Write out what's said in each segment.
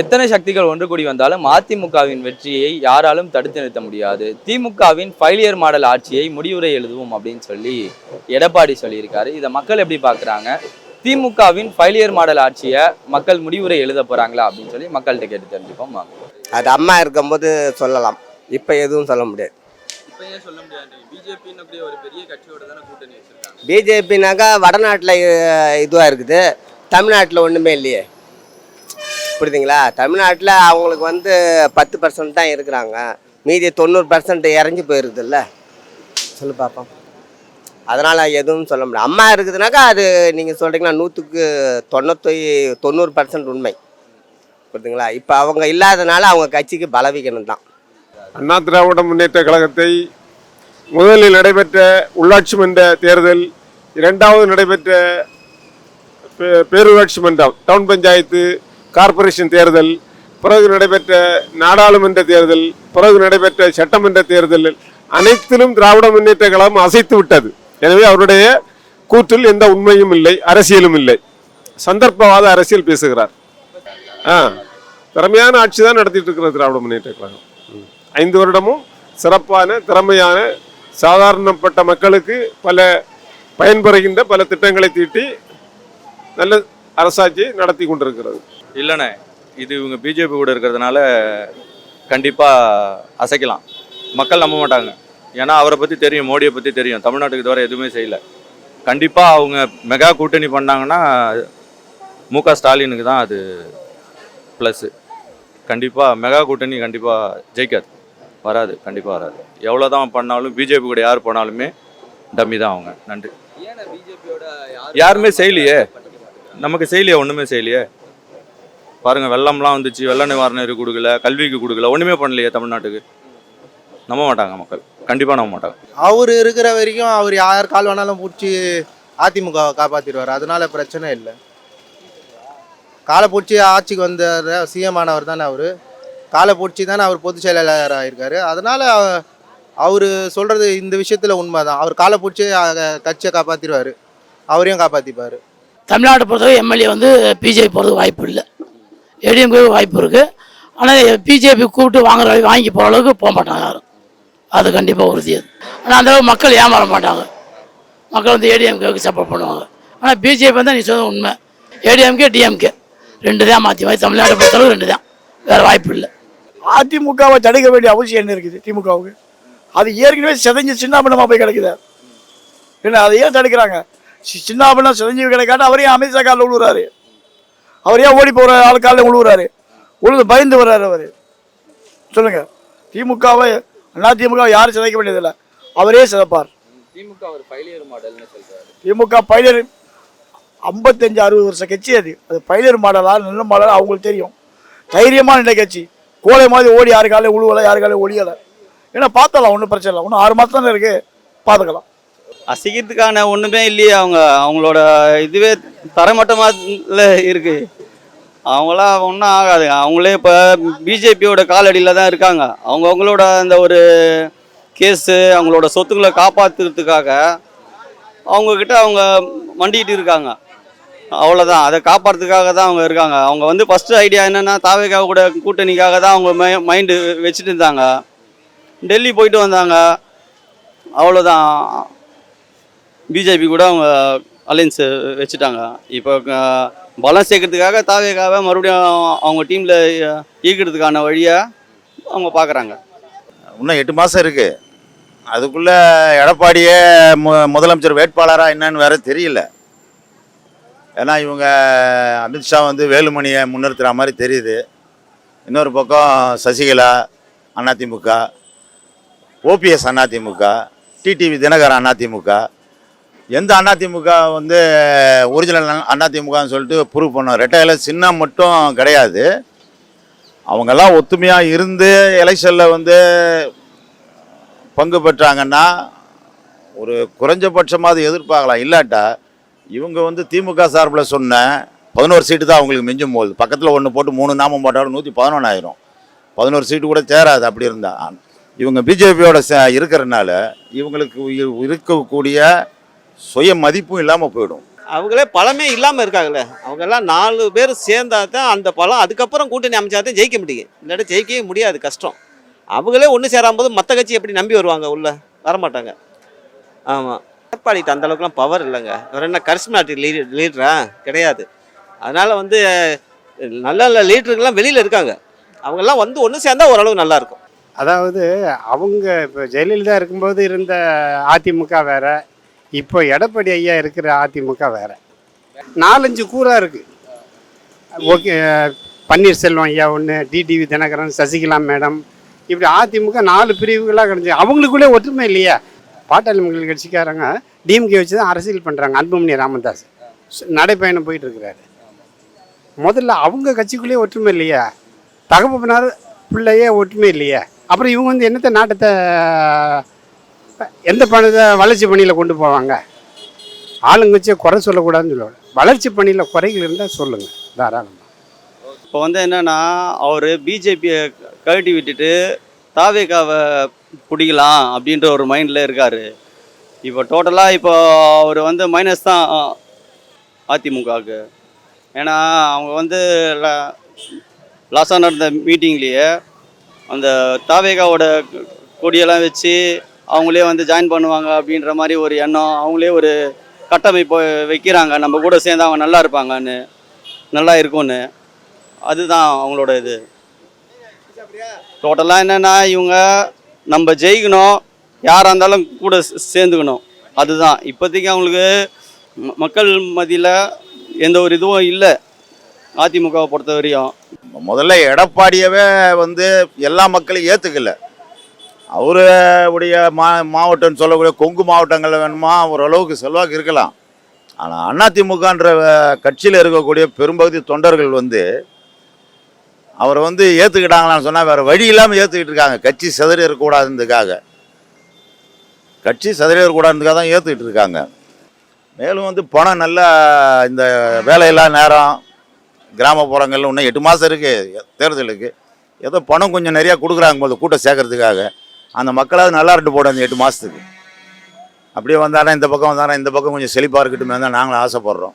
எத்தனை சக்திகள் ஒன்று கூடி வந்தாலும் அதிமுகவின் வெற்றியை யாராலும் தடுத்து நிறுத்த முடியாது. திமுகவின் ஃபைலியர் மாடல் ஆட்சியை முடிவுரை எழுதுவோம் அப்படின்னு சொல்லி எடப்பாடி சொல்லியிருக்காரு. இதை மக்கள் எப்படி பார்க்குறாங்க? திமுகவின் ஃபைலியர் மாடல் ஆட்சியை மக்கள் முடிவுரை எழுத போறாங்களா அப்படின்னு சொல்லி மக்கள்கிட்ட கேட்டு தெரிஞ்சுப்போம். அது அம்மா இருக்கும்போது சொல்லலாம். இப்போ எதுவும் சொல்ல முடியாது. இப்போ ஏன் சொல்ல முடியாது? பிஜேபின்னு அப்படி ஒரு பெரிய கட்சியோட தானே கூட்டணி வச்சிருக்காங்க. பிஜேபினாக்கா வடநாட்டில் இதுவாக இருக்குது. தமிழ்நாட்டில் ஒன்றுமே இல்லையே. புரியுதுங்களா? தமிழ்நாட்டில் அவங்களுக்கு வந்து பத்து பர்சன்ட் தான் இருக்கிறாங்க. மீதி தொண்ணூறு பர்சன்ட் இறஞ்சி போயிருதுல்ல? சொல்லு பார்ப்போம் அதனால் எதுவும் சொல்ல முடியாது அம்மா இருக்குதுனாக்கா அது நீங்கள் சொல்கிறீங்களா நூற்றுக்கு தொண்ணூற்றி தொண்ணூறு பர்சன்ட் உண்மை. புரியுதுங்களா? இப்போ அவங்க இல்லாதனால அவங்க கட்சிக்கு பலவீனம் தான் அண்ணா திராவிட முன்னேற்ற கழகத்தை முதலில் நடைபெற்ற உள்ளாட்சி மன்ற தேர்தல் இரண்டாவது நடைபெற்ற பே- பேரூராட்சி மன்றம் டவுன் பஞ்சாயத்து கார்ப்பரேஷன் தேர்தல் பிறகு நடைபெற்ற நாடாளுமன்ற தேர்தல் பிறகு நடைபெற்ற சட்டமன்ற தேர்தல் அனைத்திலும் திராவிட முன்னேற்ற கழகம் அசைத்து விட்டது. எனவே அவருடைய கூற்றில் எந்த உண்மையும் இல்லை அரசியலும் இல்லை. சந்தர்ப்பவாத அரசியல் பேசுகிறார். ஆ திறமையான ஆட்சி தான் நடத்திட்டு இருக்கிற திராவிட முன்னேற்ற கழகம். ஐந்து வருடமும் சிறப்பான திறமையான சாதாரணப்பட்ட மக்களுக்கு பல பயன்பெறுகின்ற பல திட்டங்களை தீட்டி நல்ல அரசாட்சியை நடத்தி கொண்டிருக்கிறது. இல்லைண்ணே இது இவங்க பிஜேபி கூட இருக்கிறதுனால கண்டிப்பாக அசைக்கலாம். மக்கள் நம்ப மாட்டாங்க. ஏன்னா அவரை பற்றி தெரியும் மோடியை பற்றி தெரியும். தமிழ்நாட்டுக்கு இதுவரை எதுவுமே செய்யல. கண்டிப்பாக அவங்க மெகா கூட்டணி பண்ணாங்கன்னா மு க ஸ்டாலினுக்கு தான் அது ப்ளஸ்ஸு கண்டிப்பாக மெகா கூட்டணி கண்டிப்பாக ஜெயிக்காது. வராது கண்டிப்பாக வராது. எவ்வளோ தான் பண்ணாலும் பிஜேபி கூட யார் போனாலுமே டம்மி தான் அவங்க. நன்றி. யாருமே செய்யலையே. நமக்கு செய்யலையே ஒன்றுமே செய்யலையே. பாருங்க வெள்ளம்லாம் வந்துச்சு வெள்ள நிவாரணம் கொடுக்கல கல்விக்கு கொடுக்கல ஒன்றுமே பண்ணலையே தமிழ்நாட்டுக்கு. நம்ப மாட்டாங்க மக்கள். கண்டிப்பாக நம்ப மாட்டாங்க. அவர் இருக்கிற வரைக்கும் அவர் யார் கால் வேணாலும் பிடிச்சி அதிமுகவை காப்பாற்றிடுவார் அதனால பிரச்சனை இல்லை. காலை பிடிச்சி ஆட்சிக்கு வந்த சிஎம் ஆனவர் தானே அவர். காலை பிடிச்சி தானே அவர் பொதுச் செயலாளர் ஆயிருக்காரு. அதனால அவர் சொல்கிறது இந்த விஷயத்தில் உண்மை தான் அவர் காலை பிடிச்சி கட்சியை காப்பாற்றிடுவார் அவரையும் காப்பாற்றிப்பார் தமிழ்நாட்டை பொறுத்தவரை எம்எல்ஏ வந்து பிஜேபி போகிறதுக்கு வாய்ப்பு இல்லை. ஏடிஎம்கே வாய்ப்பு இருக்குது ஆனால் பிஜேபி கூப்பிட்டு வாங்குற அளவுக்கு வாங்கி போகிற அளவுக்கு போக மாட்டாங்க யாரும். அது கண்டிப்பாக உறுதி அது. ஆனால் அந்த அளவுக்கு மக்கள் ஏமாற மாட்டாங்க. மக்கள் வந்து ஏடிஎம்கேவுக்கு சப்போர்ட் பண்ணுவாங்க. ஆனால் பிஜேபி வந்து நீ சொன்ன உண்மை ஏடிஎம்கே டிஎம்கே ரெண்டு தான் மாற்றி மாற்றி தமிழ்நாட்டை பொறுத்தளவு ரெண்டு தான். வேறு வாய்ப்பு இல்லை. அதிமுகவை தடுக்க வேண்டிய அவசியம் என்ன இருக்குது திமுகவுக்கு? அது ஏற்கனவே செதஞ்சு சின்னாபின்னமாக போய் கிடைக்குது. என்ன அதை ஏன் தடுக்கிறாங்க? சி- சின்னாபின்னம் சிதஞ்சு கிடைக்காட்டு அவரே அமித்ஷா காலில் விழுறாரு அவர் ஏன் ஓடி போகிற ஆள் காலில் விழுவுறாரு உழுது பயந்து வர்றாரு அவர். சொல்லுங்க. திமுகவை அண்ணா திமுக யாரும் சிதைக்க வேண்டியதில்லை. அவரே சிதைப்பார் திமுக ஒரு ஃபைலியர் மாடல்னு திமுக பைலர் ஐம்பத்தஞ்சு அறுபது வருஷம் கட்சி அது. அது பைலர் மாடலா நல்ல மாடலா அவங்களுக்கு தெரியும். தைரியமான நிலை கட்சி. கோலை மாதிரி ஓடி யாரு காலையும் உழுவலை யாரு காலையும் ஒளியலை ஏன்னா பார்த்தலாம் ஒன்றும் பிரச்சனை இல்லை. ஒன்றும் ஆறு மாதம் தானே இருக்கு. பார்த்துக்கலாம். அசைக்கிறதுக்கான ஒன்றுமே இல்லையே அவங்க. அவங்களோட இதுவே தரமட்டமாக இருக்கு. அவங்களாம் ஒன்றும் ஆகாது. அவங்களே இப்போ பிஜேபியோட காலடியில் தான் இருக்காங்க. அவங்க அவங்களோட அந்த ஒரு கேஸு அவங்களோட சொத்துக்களை காப்பாற்றுறதுக்காக அவங்கக்கிட்ட அவங்க மண்டிக்கிட்டு இருக்காங்க. அவ்வளோதான் அதை காப்பாற்றுறதுக்காக தான் அவங்க இருக்காங்க. அவங்க வந்து ஃபஸ்ட்டு ஐடியா என்னென்னா தாவேக்கா கூட கூட்டணிக்காக தான் அவங்க மை மைண்டு வச்சுட்டு இருந்தாங்க. டெல்லி போயிட்டு வந்தாங்க. அவ்வளோதான் பிஜேபி கூட அவங்க அலைன்ஸ் வச்சுட்டாங்க. இப்போ பலம் சேர்க்கறதுக்காக தாவேக்காவை மறுபடியும் அவங்க டீமில் ஈர்க்கிறதுக்கான வழியை அவங்க பார்க்குறாங்க இன்னும் எட்டு மாதம் இருக்குது அதுக்குள்ளே எடப்பாடியே மு முதலமைச்சர் வேட்பாளராக என்னன்னு வேற தெரியல. ஏன்னா இவங்க அமித்ஷா வந்து வேலுமணியை முன்னிறுத்துகிற மாதிரி தெரியுது. இன்னொரு பக்கம் சசிகலா அதிமுக ஓபிஎஸ் அதிமுக டிடிவி தினகரன் அதிமுக எந்த அதிமுக வந்து ஒரிஜினல் அதிமுகன்னு சொல்லிட்டு ப்ரூவ் பண்ணோம். ரெட்டையில சின்னம் மட்டும் கிடையாது. அவங்கெல்லாம் ஒத்துமையாக இருந்து எலெக்ஷனில் வந்து பங்கு பெற்றாங்கன்னா ஒரு குறைஞ்சபட்சமாவது எதிர்பார்க்கலாம். இல்லாட்டா இவங்க வந்து திமுக சார்பில் சொன்ன பதினோரு சீட்டு தான் அவங்களுக்கு மிஞ்சும் போகுது பக்கத்தில் ஒன்று போட்டு மூணு நாமம் போட்டாலும் நூற்றி பதினொன்றாயிரம் பதினோரு சீட்டு கூட சேராது அப்படி இருந்தால் இவங்க பிஜேபியோட இருக்கிறனால இவங்களுக்கு இருக்கக்கூடிய சுய மதிப்பும் இல்லாமல் போயிடும். அவங்களே பலமே இல்லாமல் இருக்காங்களே. அவங்கெல்லாம் நாலு பேர் சேர்ந்தா தான் அந்த பலம் அதுக்கப்புறம் கூட்டணி அமைச்சா தான் ஜெயிக்க முடியும். இல்லாட்டி ஜெயிக்கவே முடியாது கஷ்டம். அவங்களே ஒன்று சேராம்போது மற்ற கட்சி எப்படி நம்பி வருவாங்க உள்ள? வரமாட்டாங்க. ஆமாம் எடப்பாடிட்டு அந்த அளவுக்குலாம் பவர் இல்லைங்க. இவர் என்ன கரிஸ்மாட்டிக் லீ லீடரா கிடையாது. அதனால் வந்து நல்ல நல்ல லீடருங்கெல்லாம் வெளியில் இருக்காங்க. அவங்கெல்லாம் வந்து ஒன்று சேர்ந்தா ஓரளவு நல்லா இருக்கும். அதாவது அவங்க இப்போ ஜெயலலிதா இருக்கும்போது இருந்த அதிமுக வேற இப்போ எடப்பாடி ஐயா இருக்கிற அதிமுக வேற. நாலஞ்சு கூறாக இருக்குது ஓகே பன்னீர்செல்வம் ஐயா ஒன்று டிடிவி தினகரன் சசிகலா மேடம் இப்படி அதிமுக நாலு பிரிவுகளாக கிடச்சி அவங்களுக்குள்ளே ஒற்றுமை இல்லையா. பாட்டாளி மக்கள் கட்சிக்காரங்க டிஎம்கே வச்சு தான் அரசியல் பண்ணுறாங்க அன்புமணி ராமதாஸ். நடைப்பயணம் போயிட்டுருக்கிறாரு முதல்ல அவங்க கட்சிக்குள்ளேயே ஒற்றுமை இல்லையா. தகப்பனார் பிள்ளையே ஒற்றுமை இல்லையா. அப்புறம் இவங்க வந்து என்னத்த நாட்டத்தை எந்த பணத்தை வளர்ச்சி பணியில் கொண்டு போவாங்க? ஆளுங்கட்சியை குறை சொல்லக்கூடாதுன்னு சொல்லுவாங்க. வளர்ச்சி பணியில் குறைகள் இருந்தால் சொல்லுங்கள் தாராளமாக இப்போ வந்து என்னென்னா அவர் பிஜேபியை கழட்டி விட்டுட்டு தாவேக்காவை பிடிக்கலாம் அப்படின்ற ஒரு மைண்டில் இருக்கார். இப்போ டோட்டலாக இப்போ அவர் வந்து மைனஸ் தான் அதிமுகவுக்கு. ஏன்னா அவங்க வந்து லாஸாக நடந்த மீட்டிங்லேயே அந்த தாவேகாவோட கொடியெல்லாம் வச்சு அவங்களே வந்து ஜாயின் பண்ணுவாங்க அப்படின்ற மாதிரி ஒரு எண்ணம். அவங்களே ஒரு கட்டமைப்பு வைக்கிறாங்க. நம்ம கூட சேர்ந்து அவங்க நல்லா இருப்பாங்கன்னு நல்லா இருக்கும்னு. அதுதான் அவங்களோட இது. டோட்டலாக என்னென்னா இவங்க நம்ம ஜெயிக்கணும். யாராக இருந்தாலும் கூட சேர்ந்துக்கணும். அதுதான். இப்போதைக்கு அவங்களுக்கு மக்கள் மத்தியில் எந்த ஒரு இதுவும் இல்லை. அதிமுகவை பொறுத்த வரையும் முதல்ல எடப்பாடியவே வந்து எல்லா மக்களையும் ஏற்றுக்கல அவருடைய மா மாவட்டம்னு சொல்லக்கூடிய கொங்கு மாவட்டங்களில் வேணுமா? ஓரளவுக்கு செல்வாக்கு இருக்கலாம். ஆனால் அதிமுகன்ற கட்சியில் இருக்கக்கூடிய பெரும்பகுதி தொண்டர்கள் வந்து அவரை வந்து ஏற்றுக்கிட்டாங்களான்னு சொன்னால் வேறு வழி இல்லாமல் ஏற்றுக்கிட்டு இருக்காங்க. கட்சி சிதறி இருக்கக்கூடாதுன்றதுக்காக. கட்சி சிதறி இருக்கக்கூடாதுன்றதுக்காக தான் ஏற்றுக்கிட்டு இருக்காங்க. மேலும் வந்து பணம் நல்லா இந்த வேலையில்லா நேரம் கிராமப்புறங்களில் இன்னும் எட்டு மாதம் இருக்குது தேர்தலுக்கு. ஏதோ பணம் கொஞ்சம் நிறையா கொடுக்குறாங்க போது கூட்டம் சேர்க்கறதுக்காக. அந்த மக்களாவது நல்லா இருந்து போடும் அந்த எட்டு மாதத்துக்கு அப்படியே வந்தாரா இந்த பக்கம் வந்தாரா இந்த பக்கம் கொஞ்சம் செழிப்பாக இருக்கட்டுமே தான் நாங்களும் ஆசைப்படுறோம்.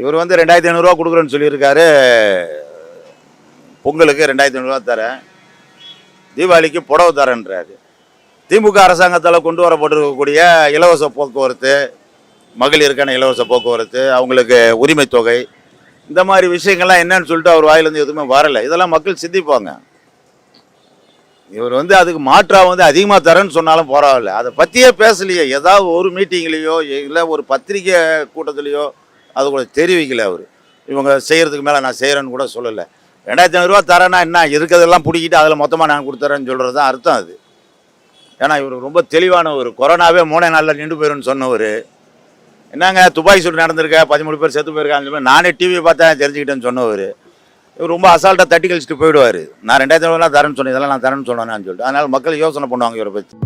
இவர் வந்து ரெண்டாயிரத்தி ஐநூறுரூவா கொடுக்குறேன்னு சொல்லியிருக்காரு. பொங்கலுக்கு ரெண்டாயிரத்தி ஐநூறுரூவா தரேன். தீபாவளிக்கு புடவை தரேன்றாரு. திமுக அரசாங்கத்தால் கொண்டு வரப்பட்டிருக்கக்கூடிய இலவச போக்குவரத்து மகளிருக்கான இலவச போக்குவரத்து அவங்களுக்கு உரிமை தொகை இந்த மாதிரி விஷயங்கள்லாம் என்னன்னு சொல்லிட்டு அவர் வாயிலேருந்து எதுவுமே வரலை. இதெல்லாம் மக்கள் சிந்திப்பாங்க. இவர் வந்து அதுக்கு மாற்றாக வந்து அதிகமாக தரேன்னு சொன்னாலும் பரவாயில்ல. அதை பற்றியே பேசலையே. ஏதாவது ஒரு மீட்டிங்லேயோ இல்லை ஒரு பத்திரிக்கை கூட்டத்துலேயோ அது கூட தெரிவிக்கல அவர். இவங்க செய்கிறதுக்கு மேலே நான் செய்கிறேன்னு கூட சொல்லலை. ரெண்டாயிரத்தி ஐநூறுரூவா தரேன்னா என்ன? இருக்கிறதெல்லாம் பிடிக்கிட்டு அதில் மொத்தமாக நான் கொடுத்துறேன்னு சொல்கிறது தான் அர்த்தம் அது. ஏன்னா இவர் ரொம்ப தெளிவான ஒரு கொரோனாவே மூணே நாளில் நின்று போயிருன்னு சொன்னவர். என்னங்க துப்பாக்கி சூடு நடந்திருக்க? பதிமூணு பேர் செத்து போயிருக்காங்க நானே டிவியை பார்த்தா தெரிஞ்சுக்கிட்டேன்னு சொன்னவர். இவர் ரொம்ப அசால்ட்டாக தட்டி கழிச்சிட்டு போயிடுவார். நான் ரெண்டாயிரத்தி ஐநூறுலாம் தரேன்னு சொன்னேன் இதெல்லாம் நான் தரேன்னு சொன்னேன்னு சொல்லிட்டு. அதனால் மக்கள் யோசனை பண்ணுவாங்க இவரை பற்றி